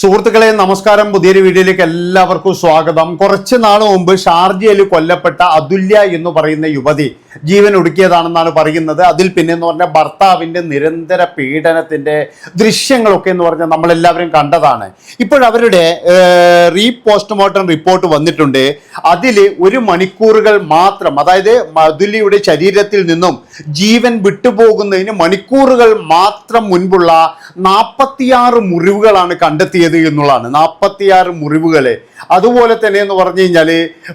സുഹൃത്തുക്കളെ നമസ്കാരം. പുതിയൊരു വീഡിയോയിലേക്ക് എല്ലാവർക്കും സ്വാഗതം. കുറച്ച് നാൾ മുമ്പ് ഷാർജയിൽ കൊല്ലപ്പെട്ട അതുല്യ എന്ന് പറയുന്ന യുവതി ജീവൻ ഒടുക്കിയതാണെന്നാണ് പറയുന്നത്. അതിൽ പിന്നെ എന്ന് പറഞ്ഞാൽ ഭർത്താവിന്റെ നിരന്തര പീഡനത്തിന്റെ ദൃശ്യങ്ങളൊക്കെ എന്ന് പറഞ്ഞാൽ നമ്മളെല്ലാവരും കണ്ടതാണ്. ഇപ്പോഴവരുടെ റീ പോസ്റ്റ്മോർട്ടം റിപ്പോർട്ട് വന്നിട്ടുണ്ട്. അതിൽ ഒരു മണിക്കൂറുകൾ മാത്രം അതായത് മധുലിയുടെ ശരീരത്തിൽ നിന്നും ജീവൻ വിട്ടുപോകുന്നതിന് മണിക്കൂറുകൾ മാത്രം മുൻപുള്ള നാൽപ്പത്തിയാറ് മുറിവുകളാണ് കണ്ടെത്തിയത് എന്നുള്ളതാണ്. നാൽപ്പത്തിയാറ് മുറിവുകളെ. അതുപോലെ തന്നെ എന്ന് പറഞ്ഞു കഴിഞ്ഞാൽ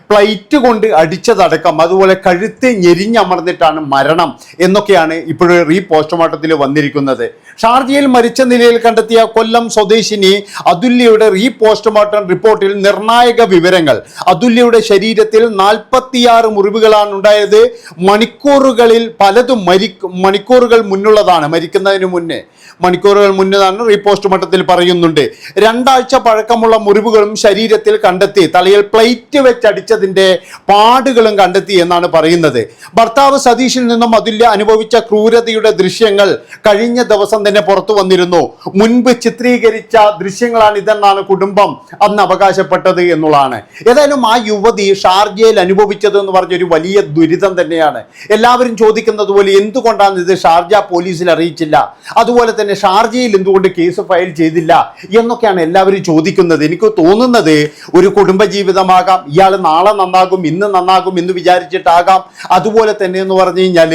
പ്ലൈറ്റ് കൊണ്ട് അടിച്ചതടക്കം അതുപോലെ കഴുത്ത് ഞെരിഞ്ഞമർന്നിട്ടാണ് മരണം എന്നൊക്കെയാണ് ഇപ്പോഴും റീ പോസ്റ്റ്മോർട്ടത്തിൽ വന്നിരിക്കുന്നത്. ഷാർജയിൽ മരിച്ച നിലയിൽ കണ്ടെത്തിയ കൊല്ലം സ്വദേശിനി അതുല്യയുടെ റീ പോസ്റ്റ്മോർട്ടം റിപ്പോർട്ടിൽ നിർണായക വിവരങ്ങൾ. അതുല്യയുടെ ശരീരത്തിൽ നാൽപ്പത്തിയാറ് മുറിവുകളാണ് ഉണ്ടായത്. മണിക്കൂറുകളിൽ പലതും മരി മണിക്കൂറുകൾ മുന്നുള്ളതാണ് മരിക്കുന്നതിന് മുന്നേ. മണിക്കൂറുകൾ മുന്നതാണ് റീ പോസ്റ്റ്മോർട്ടത്തിൽ പറയുന്നുണ്ട്. രണ്ടാഴ്ച പഴക്കമുള്ള മുറിവുകളും ശരീരത്തിൽ കണ്ടെത്തി തലയിൽ പ്ലേറ്റ് വെച്ചടിച്ചതിന്റെ പാടുകളും കണ്ടെത്തി എന്നാണ് പറയുന്നത്. ഭർത്താവ് സതീഷിൽ നിന്നും അതുല്യ അനുഭവിച്ച ക്രൂരതയുടെ ദൃശ്യങ്ങൾ കഴിഞ്ഞ ദിവസം തന്നെ പുറത്തു വന്നിരുന്നു. മുൻപ് ചിത്രീകരിച്ച ദൃശ്യങ്ങളാണ് ഇതെന്നാണ് കുടുംബം അന്ന് അവകാശപ്പെട്ടത് എന്നുള്ളതാണ്. ഏതായാലും ആ യുവതി ഷാർജയിൽ അനുഭവിച്ചത് എന്ന് പറഞ്ഞൊരു വലിയ ദുരിതം തന്നെയാണ്. എല്ലാവരും ചോദിക്കുന്നത് പോലെ എന്തുകൊണ്ടാണ് ഇത് ഷാർജ പോലീസിൽ അറിയിച്ചില്ല? അതുപോലെ തന്നെ ഷാർജയിൽ എന്തുകൊണ്ട് കേസ് ഫയൽ ചെയ്തില്ല? എന്നൊക്കെയാണ് എല്ലാവരും ചോദിക്കുന്നത്. എനിക്ക് തോന്നുന്നത് ഒരു കുടുംബജീവിതമാകാം. ഇയാൾ നാളെ നന്നാകും ഇന്ന് നന്നാകും എന്ന് വിചാരിച്ചിട്ടാകാം. അതുപോലെ തന്നെ എന്ന് പറഞ്ഞു കഴിഞ്ഞാൽ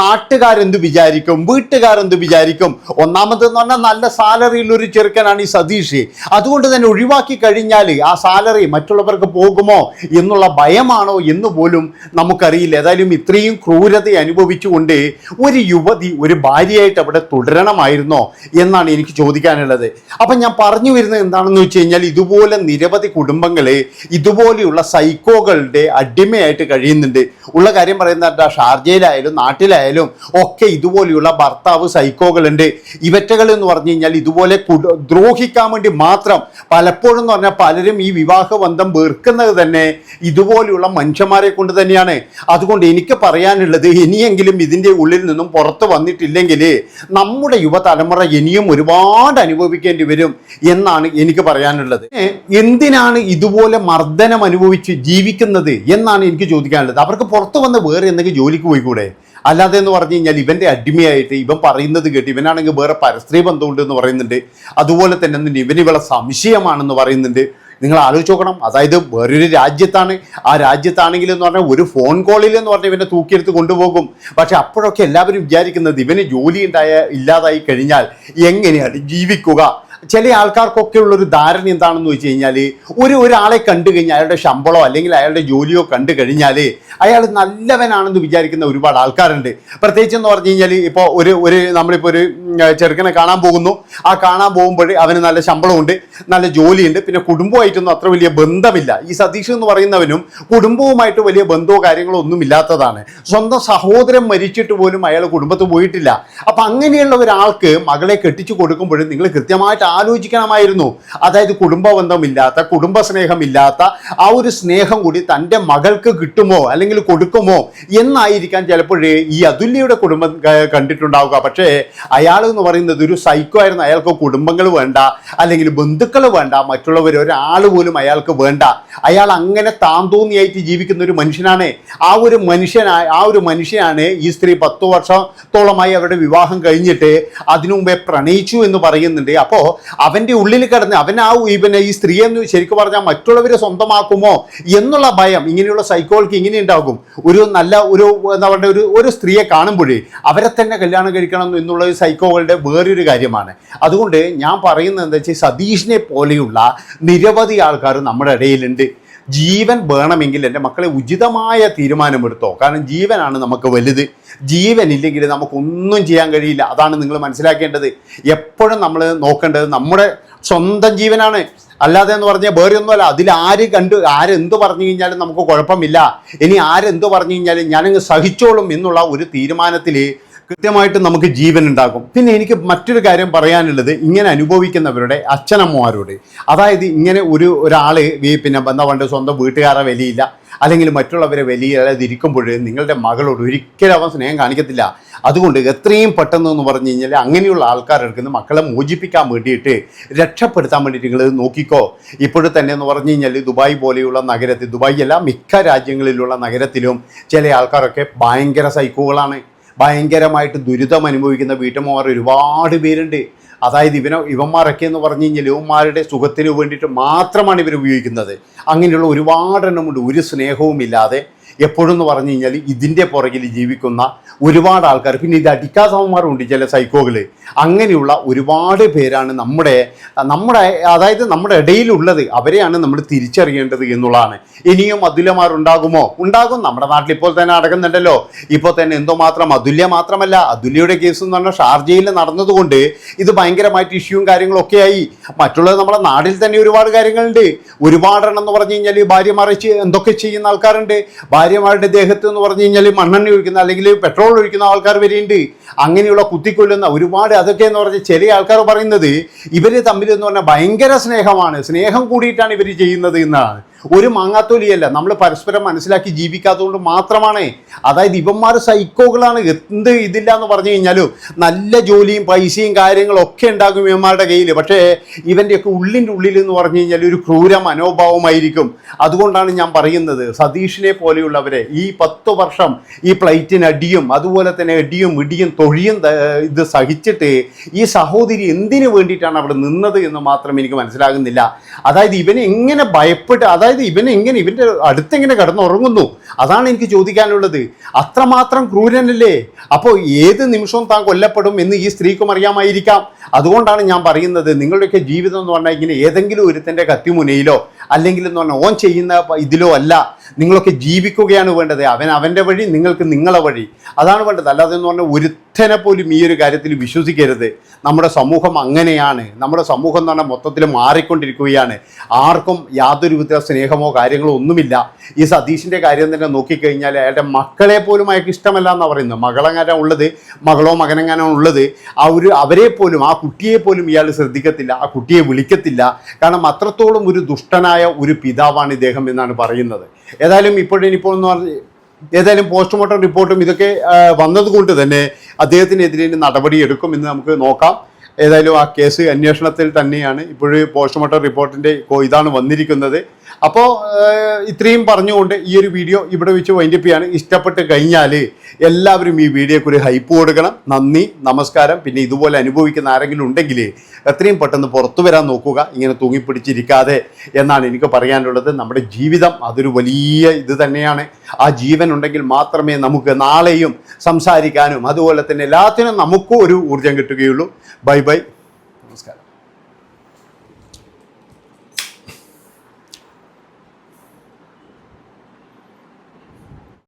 നാട്ടുകാരെന്ത് വിചാരിക്കും? വീട്ടുകാരെന്ത് വിചാരിക്കും? ഒന്നാമത് എന്ന് പറഞ്ഞാൽ നല്ല സാലറിയിൽ ഒരു ചെറുക്കനാണ് ഈ സതീഷ്. അതുകൊണ്ട് തന്നെ ഒഴിവാക്കി കഴിഞ്ഞാൽ ആ സാലറി മറ്റുള്ളവർക്ക് പോകുമോ എന്നുള്ള ഭയമാണോ എന്ന് പോലും നമുക്കറിയില്ല. ഏതായാലും ഇത്രയും ക്രൂരത അനുഭവിച്ചുകൊണ്ട് ഒരു യുവതി ഒരു ഭാര്യയായിട്ട് അവിടെ തുടരണമായിരുന്നോ എന്നാണ് എനിക്ക് ചോദിക്കാനുള്ളത്. അപ്പം ഞാൻ പറഞ്ഞു വരുന്നത് എന്താണെന്ന് വെച്ച് കഴിഞ്ഞാൽ ഇതുപോലെ നിരവധി കുടുംബങ്ങളെ ഇതുപോലെയുള്ള സൈക്കോകളുടെ അടിമയായിട്ട് കഴിയുന്നുണ്ട്. ഉള്ള കാര്യം പറയുന്നത് ഷാർജയിലായാലും നാട്ടിലായാലും ഒക്കെ ഇതുപോലെയുള്ള ഭർത്താവ് സൈക്കോകളുണ്ട്. ഇവറ്റകൾ എന്ന് പറഞ്ഞു കഴിഞ്ഞാൽ ഇതുപോലെ ദ്രോഹിക്കാൻ വേണ്ടി മാത്രം പലപ്പോഴും എന്ന് പറഞ്ഞാൽ പലരും ഈ വിവാഹ ബന്ധം വെറുക്കുന്നത് തന്നെ ഇതുപോലെയുള്ള മനുഷ്യന്മാരെ കൊണ്ട് തന്നെയാണ്. അതുകൊണ്ട് എനിക്ക് പറയാനുള്ളത് ഇനിയെങ്കിലും ഇതിന്റെ ഉള്ളിൽ നിന്നും പുറത്ത് വന്നിട്ടില്ലെങ്കിൽ നമ്മുടെ യുവതലമുറ ഇനിയും ഒരുപാട് അനുഭവിക്കേണ്ടി വരും എന്നാണ് എനിക്ക് പറയാനുള്ളത്. ഏ, എന്തിനാണ് ഇതുപോലെ മർദ്ദനം അനുഭവിച്ച് ജീവിക്കുന്നത് എന്നാണ് എനിക്ക് ചോദിക്കാനുള്ളത്. അവർക്ക് പുറത്തു വന്ന് വേറെ എന്തെങ്കിലും ജോലിക്ക് പോയിക്കൂടെ? അല്ലാതെ എന്ന് പറഞ്ഞു കഴിഞ്ഞാൽ ഇവന്റെ അടിമയായിട്ട് ഇവൻ പറയുന്നത് കേട്ട് ഇവനാണെങ്കിൽ വേറെ പരസ്ത്രീ ബന്ധമുണ്ട് എന്ന് പറയുന്നുണ്ട്. അതുപോലെ തന്നെ ഇവൻ ഇവളെ സംശയമാണെന്ന് പറയുന്നുണ്ട്. നിങ്ങൾ ആലോചിച്ച് നോക്കണം. അതായത് വേറൊരു രാജ്യത്താണ്. ആ രാജ്യത്താണെങ്കിൽ എന്ന് പറഞ്ഞാൽ ഒരു ഫോൺ കോളിൽ എന്ന് പറഞ്ഞാൽ ഇവനെ തൂക്കിയെടുത്ത് കൊണ്ടുപോകും. പക്ഷെ അപ്പോഴൊക്കെ എല്ലാവരും വിചാരിക്കുന്നത് ഇവന് ജോലി ഉണ്ടായ ഇല്ലാതായി കഴിഞ്ഞാൽ എങ്ങനെയാണ് ജീവിക്കുക? ചില ആൾക്കാർക്കൊക്കെ ഉള്ളൊരു ധാരണ എന്താണെന്ന് വെച്ച് കഴിഞ്ഞാൽ ഒരു ഒരാളെ കണ്ടു കഴിഞ്ഞാൽ അയാളുടെ ശമ്പളോ അല്ലെങ്കിൽ അയാളുടെ ജോലിയോ കണ്ടു കഴിഞ്ഞാൽ അയാൾ നല്ലവനാണെന്ന് വിചാരിക്കുന്ന ഒരുപാട് ആൾക്കാരുണ്ട്. പ്രത്യേകിച്ച് എന്ന് പറഞ്ഞു കഴിഞ്ഞാൽ ഇപ്പോൾ ഒരു ഒരു നമ്മളിപ്പോൾ ഒരു ചെറുക്കനെ കാണാൻ പോകുന്നു. ആ കാണാൻ പോകുമ്പോൾ അവന് നല്ല ശമ്പളമുണ്ട് നല്ല ജോലിയുണ്ട് പിന്നെ കുടുംബമായിട്ടൊന്നും അത്ര വലിയ ബന്ധമില്ല. ഈ സതീഷ് എന്ന് പറയുന്നവനും കുടുംബവുമായിട്ട് വലിയ ബന്ധമോ കാര്യങ്ങളോ ഒന്നും ഇല്ലാത്തതാണ്. സ്വന്തം സഹോദരൻ മരിച്ചിട്ട് പോലും അയാൾ കുടുംബത്ത് പോയിട്ടില്ല. അപ്പം അങ്ങനെയുള്ള ഒരാൾക്ക് മകളെ കെട്ടിച്ചു കൊടുക്കുമ്പോഴും നിങ്ങൾ കൃത്യമായിട്ട് ആലോചിക്കണമായിരുന്നു. അതായത് കുടുംബ ബന്ധമില്ലാത്ത കുടുംബ സ്നേഹമില്ലാത്ത ആ ഒരു സ്നേഹം കൂടി തന്റെ മകൾക്ക് കിട്ടുമോ അല്ലെങ്കിൽ കൊടുക്കുമോ എന്നായിരിക്കാൻ ചിലപ്പോഴേ ഈ അതുല്യയുടെ കുടുംബം കണ്ടിട്ടുണ്ടാവുക. പക്ഷേ അയാൾ എന്ന് പറയുന്നത് ഒരു സൈക്കോ ആയിരുന്നു. അയാൾക്ക് കുടുംബങ്ങൾ വേണ്ട അല്ലെങ്കിൽ ബന്ധുക്കൾ വേണ്ട മറ്റുള്ളവർ ഒരാൾ പോലും അയാൾക്ക് വേണ്ട. അയാൾ അങ്ങനെ താന്തോന്നിയായിട്ട് ജീവിക്കുന്ന ഒരു മനുഷ്യനാണ്. ആ ഒരു മനുഷ്യനായ ആ ഒരു മനുഷ്യനാണ് ഈ സ്ത്രീ പത്തു വർഷത്തോളമായി അവരുടെ വിവാഹം കഴിഞ്ഞിട്ട് അതിനു മുമ്പേ പ്രണയിച്ചു എന്ന് പറയുന്നുണ്ട്. അപ്പോൾ അവന്റെ ഉള്ളിൽ കിടന്ന് അവൻ ആ പിന്നെ ഈ സ്ത്രീ എന്ന് ശരിക്കും പറഞ്ഞാൽ മറ്റുള്ളവരെ സ്വന്തമാക്കുമോ എന്നുള്ള ഭയം ഇങ്ങനെയുള്ള സൈക്കോളജി ഇങ്ങനെ ഉണ്ടാകും. ഒരു നല്ല ഒരു എന്താ പറയുക ഒരു ഒരു സ്ത്രീയെ കാണുമ്പോഴേ അവരെ തന്നെ കല്യാണം കഴിക്കണം എന്നുള്ള ഒരു സൈക്കോകളുടെ വേറൊരു കാര്യമാണ്. അതുകൊണ്ട് ഞാൻ പറയുന്നത് എന്താ വെച്ചാൽ സതീഷിനെ പോലെയുള്ള നിരവധി ആൾക്കാർ നമ്മുടെ ഇടയിലുണ്ട്. ജീവൻ വേണമെങ്കിൽ എന്റെ മക്കളെ ഉചിതമായ തീരുമാനമെടുത്തോ. കാരണം ജീവനാണ് നമുക്ക് വലുത്. ജീവൻ ഇല്ലെങ്കിൽ നമുക്കൊന്നും ചെയ്യാൻ കഴിയില്ല. അതാണ് നിങ്ങൾ മനസ്സിലാക്കേണ്ടത്. എപ്പോഴും നമ്മൾ നോക്കേണ്ടത് നമ്മുടെ സ്വന്തം ജീവനാണ്. അല്ലാതെ എന്ന് പറഞ്ഞാൽ വേറെ ഒന്നുമല്ല അതിൽ ആര് കണ്ട് ആരെന്ത് പറഞ്ഞു കഴിഞ്ഞാലും നമുക്ക് കുഴപ്പമില്ല. ഇനി ആരെന്ത് പറഞ്ഞു കഴിഞ്ഞാലും ഞാനങ്ങ് സഹിച്ചോളും എന്നുള്ള ഒരു തീരുമാനത്തിൽ കൃത്യമായിട്ട് നമുക്ക് ജീവൻ ഉണ്ടാകും. പിന്നെ എനിക്ക് മറ്റൊരു കാര്യം പറയാനുള്ളത് ഇങ്ങനെ അനുഭവിക്കുന്നവരുടെ അച്ഛനമ്മമാരോട്. അതായത് ഇങ്ങനെ ഒരു ഒരാൾ പിന്നെ എന്താ പണ്ട് സ്വന്തം വീട്ടുകാരെ വിലയില്ല അല്ലെങ്കിൽ മറ്റുള്ളവരെ വിലയില്ലാതിരിക്കുമ്പോൾ നിങ്ങളുടെ മകളോട് ഒരിക്കലും അവൻ സ്നേഹം കാണിക്കത്തില്ല. അതുകൊണ്ട് എത്രയും പെട്ടെന്ന് എന്ന് പറഞ്ഞു കഴിഞ്ഞാൽ അങ്ങനെയുള്ള ആൾക്കാരെടുക്കുന്ന മക്കളെ മോചിപ്പിക്കാൻ വേണ്ടിയിട്ട് രക്ഷപ്പെടുത്താൻ വേണ്ടിയിട്ട് നിങ്ങൾ നോക്കിക്കോ. ഇപ്പോഴും തന്നെ എന്ന് പറഞ്ഞു കഴിഞ്ഞാൽ ദുബായ് പോലെയുള്ള നഗരത്തിൽ ദുബായ് അല്ല മിക്ക രാജ്യങ്ങളിലുള്ള നഗരത്തിലും ചില ആൾക്കാരൊക്കെ ഭയങ്കര സൈക്കോകളാണ് ഭയങ്കരമായിട്ട് ദുരിതം അനുഭവിക്കുന്ന വീട്ടമ്മമാർ ഒരുപാട് പേരുണ്ട്. അതായത് ഇവനെ ഇവന്മാരൊക്കെ എന്ന് പറഞ്ഞു കഴിഞ്ഞാൽ ഇവന്മാരുടെ സുഖത്തിന് വേണ്ടിയിട്ട് മാത്രമാണ് ഇവർ ഉപയോഗിക്കുന്നത്. അങ്ങനെയുള്ള ഒരുപാടെണ്ണമുണ്ട് ഒരു സ്നേഹവുമില്ലാതെ എപ്പോഴും എന്ന് പറഞ്ഞു കഴിഞ്ഞാൽ ഇതിന്റെ പുറകിൽ ജീവിക്കുന്ന ഒരുപാട് ആൾക്കാർ പിന്നെ ഇത് അടിക്കാത്തവന്മാരുണ്ട് ചില സൈക്കോകൾ അങ്ങനെയുള്ള ഒരുപാട് പേരാണ് നമ്മുടെ നമ്മുടെ അതായത് നമ്മുടെ ഇടയിലുള്ളത്. അവരെയാണ് നമ്മൾ തിരിച്ചറിയേണ്ടത് എന്നുള്ളതാണ്. ഇനിയും അതുല്യമാരുണ്ടാകുമോ ഉണ്ടാകും. നമ്മുടെ നാട്ടിൽ ഇപ്പോൾ തന്നെ നടക്കുന്നുണ്ടല്ലോ ഇപ്പോൾ തന്നെ എന്തോ മാത്രം അതുല്യ മാത്രമല്ല അതുല്യയുടെ കേസ് എന്ന് പറഞ്ഞാൽ ഷാർജയിൽ നടന്നതുകൊണ്ട് ഇത് ഭയങ്കരമായിട്ട് ഇഷ്യൂവും കാര്യങ്ങളൊക്കെ ആയി. മറ്റുള്ളത് നമ്മുടെ നാട്ടിൽ തന്നെ ഒരുപാട് കാര്യങ്ങളുണ്ട്. ഒരുപാടെണ്ണം എന്ന് പറഞ്ഞു കഴിഞ്ഞാൽ ഭാര്യമാരെ എന്തൊക്കെ ചെയ്യുന്ന ആൾക്കാരുണ്ട്. ഭാര്യമാരുടെ ദേഹത്ത് എന്ന് പറഞ്ഞു കഴിഞ്ഞാൽ മണ്ണെണ്ണ ഒഴിക്കുന്ന അല്ലെങ്കിൽ പെട്രോൾ ഒഴിക്കുന്ന ആൾക്കാർ വരെയുണ്ട്. അങ്ങനെയുള്ള കുത്തിക്കൊല്ലുന്ന ഒരുപാട് അതൊക്കെ എന്ന് പറഞ്ഞാൽ ചെറിയ ആൾക്കാർ പറയുന്നത് ഇവർ തമ്മിൽ എന്ന് പറഞ്ഞാൽ ഭയങ്കര സ്നേഹമാണ്. സ്നേഹം കൂടിയിട്ടാണ് ഇവർ ചെയ്യുന്നത് എന്നാണ്. ഒരു മാങ്ങാത്തോലിയല്ല. നമ്മൾ പരസ്പരം മനസ്സിലാക്കി ജീവിക്കാത്തതുകൊണ്ട് മാത്രമാണ്. അതായത് ഇവന്മാർ സൈക്കോകളാണ്. എന്ത് ഇതില്ല എന്ന് പറഞ്ഞു കഴിഞ്ഞാലും നല്ല ജോലിയും പൈസയും കാര്യങ്ങളും ഒക്കെ ഉണ്ടാകും ഇവന്മാരുടെ കയ്യിൽ പക്ഷേ ഇവന്റെയൊക്കെ ഉള്ളിന്റെ ഉള്ളിൽ എന്ന് പറഞ്ഞു കഴിഞ്ഞാൽ ഒരു ക്രൂര മനോഭാവമായിരിക്കും. അതുകൊണ്ടാണ് ഞാൻ പറയുന്നത്. സതീഷിനെ പോലെയുള്ളവരെ ഈ പത്ത് വർഷം ഈ പ്ലേറ്റിന് അടിയും അതുപോലെ തന്നെ അടിയും ഇടിയും തൊഴിയും ഇത് സഹിച്ചിട്ട് ഈ സഹോദരി എന്തിനു വേണ്ടിയിട്ടാണ് അവിടെ നിന്നത് എന്ന് മാത്രം എനിക്ക് മനസ്സിലാകുന്നില്ല. അതായത് ഇവനെ എങ്ങനെ ഭയപ്പെട്ട് അതായത് ഇവനെ എങ്ങനെ ഇവന്റെ അടുത്തെങ്ങനെ കിടന്നുറങ്ങുന്നു? അതാണ് എനിക്ക് ചോദിക്കാനുള്ളത്. അത്രമാത്രം ക്രൂരനല്ലേ? അപ്പോൾ ഏത് നിമിഷവും താൻ കൊല്ലപ്പെടും എന്ന് ഈ സ്ത്രീക്കും അറിയാമായിരിക്കാം. അതുകൊണ്ടാണ് ഞാൻ പറയുന്നത് നിങ്ങളുടെയൊക്കെ ജീവിതം എന്ന് പറഞ്ഞാൽ ഇങ്ങനെ ഏതെങ്കിലും ഒരുത്തന്റെ കത്തിമുനയിലോ അല്ലെങ്കിൽ എന്ന് പറഞ്ഞാൽ ഓൻ ചെയ്യുന്ന ഇതിലോ അല്ല. നിങ്ങളൊക്കെ ജീവിക്കുകയാണ് വേണ്ടത്. അവൻ അവന്റെ വഴി നിങ്ങൾക്ക് നിങ്ങളെ വഴി. അതാണ് വേണ്ടത്. അല്ലാതെ എന്ന് പറഞ്ഞാൽ ഒരുത്തനെ പോലും ഈ ഒരു കാര്യത്തിൽ വിശ്വസിക്കരുത്. നമ്മുടെ സമൂഹം അങ്ങനെയാണ്. നമ്മുടെ സമൂഹം എന്ന് പറഞ്ഞാൽ മൊത്തത്തിൽ മാറിക്കൊണ്ടിരിക്കുകയാണ്. ആർക്കും യാതൊരു വിധ സ്നേഹമോ കാര്യങ്ങളോ ഒന്നുമില്ല. ഈ സതീഷിന്റെ കാര്യം തന്നെ നോക്കിക്കഴിഞ്ഞാൽ അയാളുടെ മക്കളെ പോലും അയാൾക്ക് ഇഷ്ടമല്ല എന്നാണ് പറയുന്നത്. മകളെങ്ങാനാണ് ഉള്ളത് മകളോ മകനെങ്ങാനോ ഉള്ളത് ഒരു അവരെ പോലും ആ കുട്ടിയെ പോലും ഇയാൾ ശ്രദ്ധിക്കത്തില്ല ആ കുട്ടിയെ വിളിക്കത്തില്ല. കാരണം അത്രത്തോളം ഒരു ദുഷ്ടനായ ഒരു പിതാവാണ് ഇദ്ദേഹം എന്നാണ് പറയുന്നത്. ഏതായാലും ഇപ്പോഴിനിപ്പോൾ എന്ന് പറഞ്ഞ് ഏതായാലും പോസ്റ്റ്മോർട്ടം റിപ്പോർട്ടും ഇതൊക്കെ വന്നതുകൊണ്ട് തന്നെ അദ്ദേഹത്തിനെതിരെ നടപടിയെടുക്കും എന്ന് നമുക്ക് നോക്കാം. ഏതായാലും ആ കേസ് അന്വേഷണത്തിൽ തന്നെയാണ് ഇപ്പോഴും പോസ്റ്റ്മോർട്ടം റിപ്പോർട്ടിന്റെ ഇതാണ് വന്നിരിക്കുന്നത്. അപ്പോൾ ഇത്രയും പറഞ്ഞുകൊണ്ട് ഈ ഒരു വീഡിയോ ഇവിടെ വെച്ച് വൈൻഡപ്പ് ചെയ്യാണ്. ഇഷ്ടപ്പെട്ട് കഴിഞ്ഞാൽ എല്ലാവരും ഈ വീഡിയോക്ക് ഒരു ഹൈപ്പ് കൊടുക്കണം. നന്ദി നമസ്കാരം. പിന്നെ ഇതുപോലെ അനുഭവിക്കുന്ന ആരെങ്കിലും ഉണ്ടെങ്കിൽ എത്രയും പെട്ടെന്ന് പുറത്തു വരാൻ നോക്കുക. ഇങ്ങനെ തൂങ്ങിപ്പിടിച്ചിരിക്കാതെ എന്നാണ് എനിക്ക് പറയാനുള്ളത്. നമ്മുടെ ജീവിതം അതൊരു വലിയ ഇത് തന്നെയാണ്. ആ ജീവൻ ഉണ്ടെങ്കിൽ മാത്രമേ നമുക്ക് നാളെയും സംസാരിക്കാനും അതുപോലെ തന്നെ എല്ലാത്തിനും നമുക്കും ഒരു ഊർജം കിട്ടുകയുള്ളൂ. Bye bye. നമസ്കാരം.